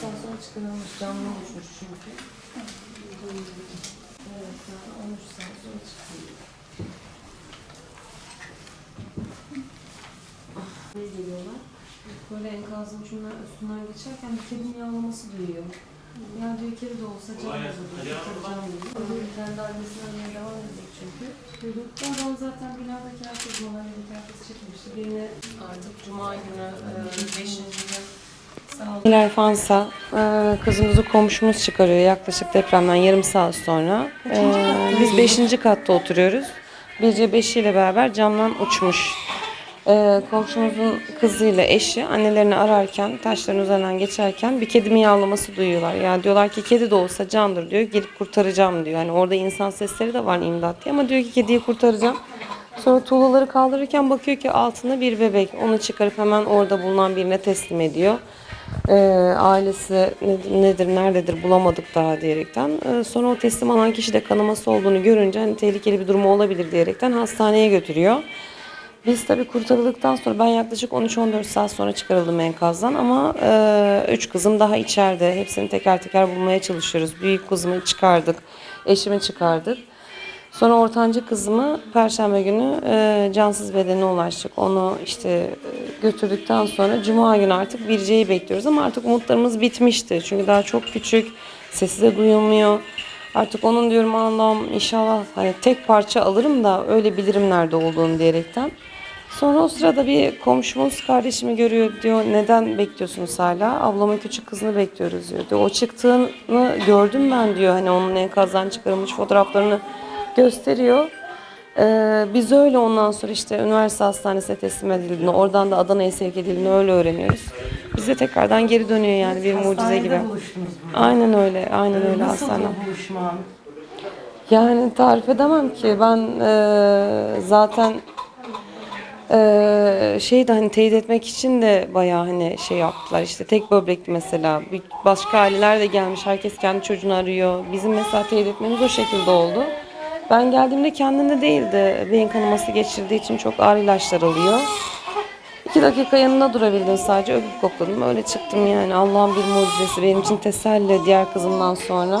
saat sonra çıkarılmış. Canlı oluşmuş çünkü. Evet, zaten 13 saat sonra çıkıyor. Ah, ne geliyorlar? Böyle enkazın ucundan üstünden geçerken bir kedinin yavlaması duyuyor. Ya diyor kedi de olsa can. Ama kendi ailesine aramaya devam edecek çünkü. Oradan zaten binadaki herkes mahalledeki herkes çıkmıştı. Birine artık cuma günü, 5. gün Sağ Fansa, e, kızımızı komşumuz çıkarıyor yaklaşık depremden yarım saat sonra. E, Biz 5. katta oturuyoruz. Gece 5 ile beraber camdan uçmuş. E, Komşumuzun kızıyla eşi annelerini ararken, taşların üzerinden geçerken bir kedi miyavlaması duyuyorlar. Yani diyorlar ki kedi de olsa candır diyor, gelip kurtaracağım diyor. Hani orada insan sesleri de var imdat diye ama diyor ki kediyi kurtaracağım. Sonra tuğlaları kaldırırken bakıyor ki altında bir bebek. Onu çıkarıp hemen orada bulunan birine teslim ediyor. Ee, ailesi ne- nedir, nerededir bulamadık daha diyerekten. Ee, sonra o teslim alan kişi de kanaması olduğunu görünce hani tehlikeli bir durumu olabilir diyerekten hastaneye götürüyor. Biz tabii kurtarıldıktan sonra ben yaklaşık 13-14 saat sonra çıkarıldım enkazdan ama e, üç kızım daha içeride. Hepsini teker teker bulmaya çalışıyoruz. Büyük kızımı çıkardık, eşimi çıkardık. Sonra ortanca kızımı perşembe günü e, cansız bedene ulaştık. Onu işte e, götürdükten sonra cuma günü artık Birce'yi bekliyoruz ama artık umutlarımız bitmişti. Çünkü daha çok küçük, sesi de duyulmuyor. Artık onun diyorum Allah'ım inşallah hani tek parça alırım da öyle bilirim nerede olduğunu diyerekten. Sonra o sırada bir komşumuz kardeşimi görüyor diyor neden bekliyorsunuz hala? Ablamın küçük kızını bekliyoruz diyor. diyor. O çıktığını gördüm ben diyor hani onun enkazdan çıkarılmış fotoğraflarını gösteriyor. Ee, biz öyle ondan sonra işte üniversite hastanesine teslim edildiğini, oradan da Adana'ya sevk edildiğini öyle öğreniyoruz. Bize tekrardan geri dönüyor yani bir mucize Hastanede gibi. buluştunuz burada. Aynen öyle, aynen öyle Nasıl hastane. bu buluşma? Yani tarif edemem ki ben eee, zaten eee şeyi de hani teyit etmek için de bayağı hani şey yaptılar işte tek böbrekli mesela bir başka aileler de gelmiş herkes kendi çocuğunu arıyor bizim mesela teyit etmemiz o şekilde oldu. Ben geldiğimde kendinde değildi beyin kanaması geçirdiği için çok ağır ilaçlar alıyor. İki dakika yanında durabildim sadece öpüp kokladım öyle çıktım yani Allah'ın bir mucizesi benim için teselli diğer kızımdan sonra.